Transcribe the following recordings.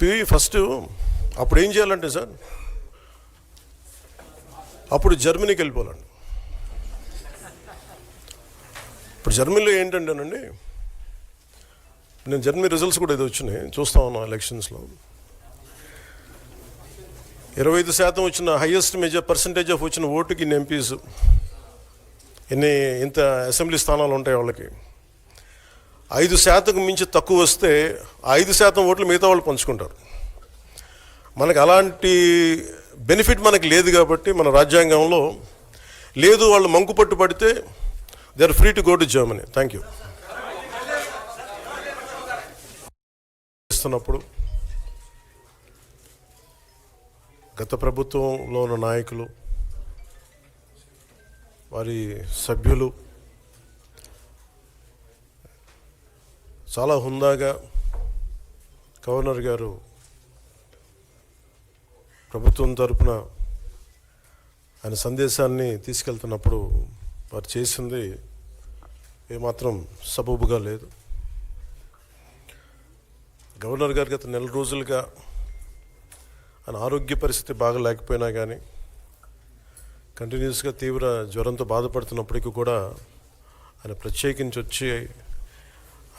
PV first అప్పుడు ఏం చేయాలంటే సార్? అప్పుడు జర్మనీకి వెళ్ళిపోవాలండి. ఇప్పుడు జర్మనీలో ఏంటంటేనండి నేను జర్మనీ రిజల్ట్స్ కూడా ఇది వచ్చినాయి చూస్తా ఉన్నాను ఎలక్షన్స్లో ఇరవై ఐదు శాతం వచ్చిన హైయెస్ట్ మేజర్ పర్సంటేజ్ ఆఫ్ వచ్చిన ఓటుకి ఇన్ని ఎంపీస్ ఎన్ని ఇంత అసెంబ్లీ స్థానాలు ఉంటాయి వాళ్ళకి. ఐదు శాతం మించి తక్కువ వస్తే ఐదు శాతం ఓట్లు మిగతా వాళ్ళు పంచుకుంటారు. మనకు అలాంటి బెనిఫిట్ మనకి లేదు కాబట్టి మన రాజ్యాంగంలో లేదు వాళ్ళు మంకు పట్టు పడితే they are free to go to Germany thank you ఇస్తున్నప్పుడు గత ప్రభుత్వంలో ఉన్న నాయకులు వారి సభ్యులు చాలా హుందాగా గవర్నర్ గారు ప్రభుత్వం తరపున ఆయన సందేశాన్ని తీసుకెళ్తున్నప్పుడు వారు చేసింది ఏమాత్రం సబబుగా లేదు. గవర్నర్ గారు గత నెల రోజులుగా ఆయన ఆరోగ్య పరిస్థితి బాగా లేకపోయినా కానీ కంటిన్యూస్గా తీవ్ర జ్వరంతో బాధపడుతున్నప్పటికీ కూడా ఆయన ప్రత్యేకించి వచ్చి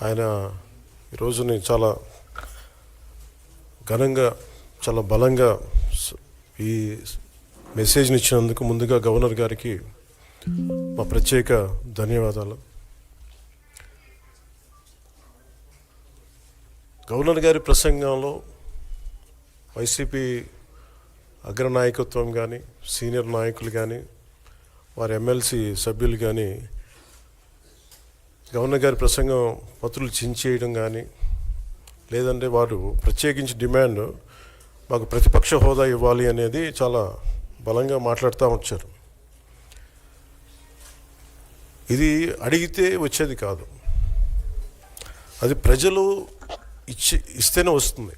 ఆయన ఈ రోజుని చాలా ఘనంగా చాలా బలంగా ఈ మెసేజ్ని ఇచ్చినందుకు ముందుగా గవర్నర్ గారికి మా ప్రత్యేక ధన్యవాదాలు. గవర్నర్ గారి ప్రసంగంలో వైసీపీ అగ్రనాయకత్వం కానీ సీనియర్ నాయకులు కానీ వారి ఎమ్మెల్సీ సభ్యులు కానీ గవర్నర్ గారి ప్రసంగం పత్రులు చించేయడం కానీ లేదంటే వారు ప్రత్యేకించి డిమాండ్ మాకు ప్రతిపక్ష హోదా ఇవ్వాలి అనేది చాలా బలంగా మాట్లాడుతూ వచ్చారు. ఇది అడిగితే వచ్చేది కాదు. అది ప్రజలు ఇచ్చి ఇస్తేనే వస్తుంది.